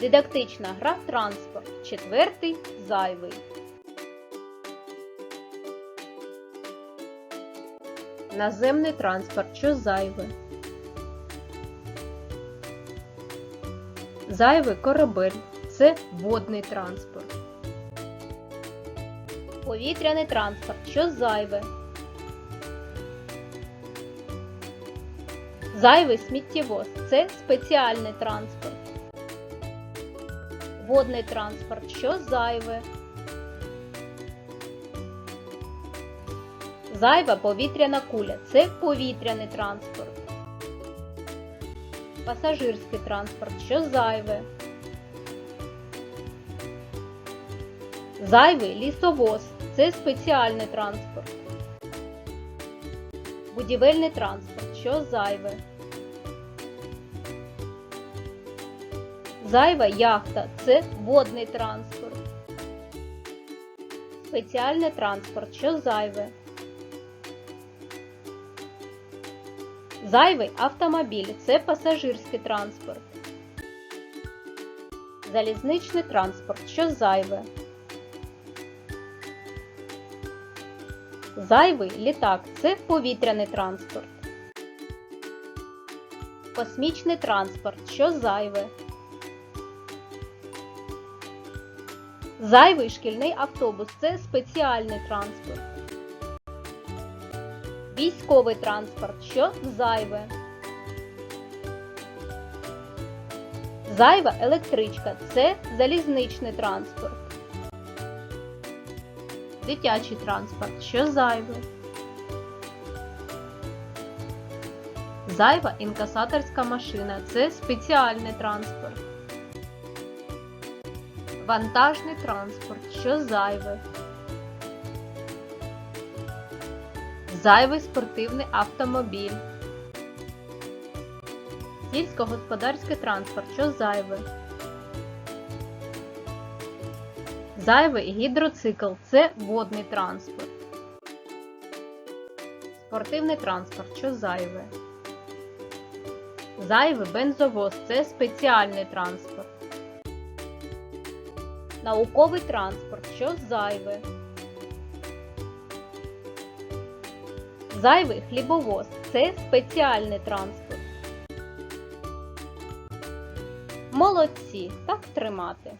Дидактична гра транспорт. Четвертий зайвий. Наземний транспорт. Що зайве? Зайвий корабель. Це водний транспорт. Повітряний транспорт. Що зайве? Зайвий сміттєвоз це спеціальний транспорт. Водний транспорт. Що зайве? Зайва повітряна куля це повітряний транспорт. Пасажирський транспорт. Що зайве? Зайвий лісовоз це спеціальний транспорт. Будівельний транспорт. Що зайве? Зайва яхта це водний транспорт. Спеціальний транспорт. Що зайве? Зайвий автомобіль це пасажирський транспорт. Залізничний транспорт. Що зайве? Зайвий літак це повітряний транспорт. Космічний транспорт. Що зайве? Зайвий шкільний автобус це спеціальний транспорт. Військовий транспорт. Що зайве? Зайва електричка це залізничний транспорт. Дитячий транспорт. Що зайве? Зайва інкасаторська машина це спеціальний транспорт. Вантажний транспорт. Що зайве? Зайвий спортивний автомобіль. Сільськогосподарський транспорт. Що зайве? Зайвий гідроцикл це водний транспорт. Спортивний транспорт. Що зайве? Зайвий бензовоз це спеціальний транспорт. Науковий транспорт. Що зайве? Зайвий хлібовоз це спеціальний транспорт. Молодці, так тримати.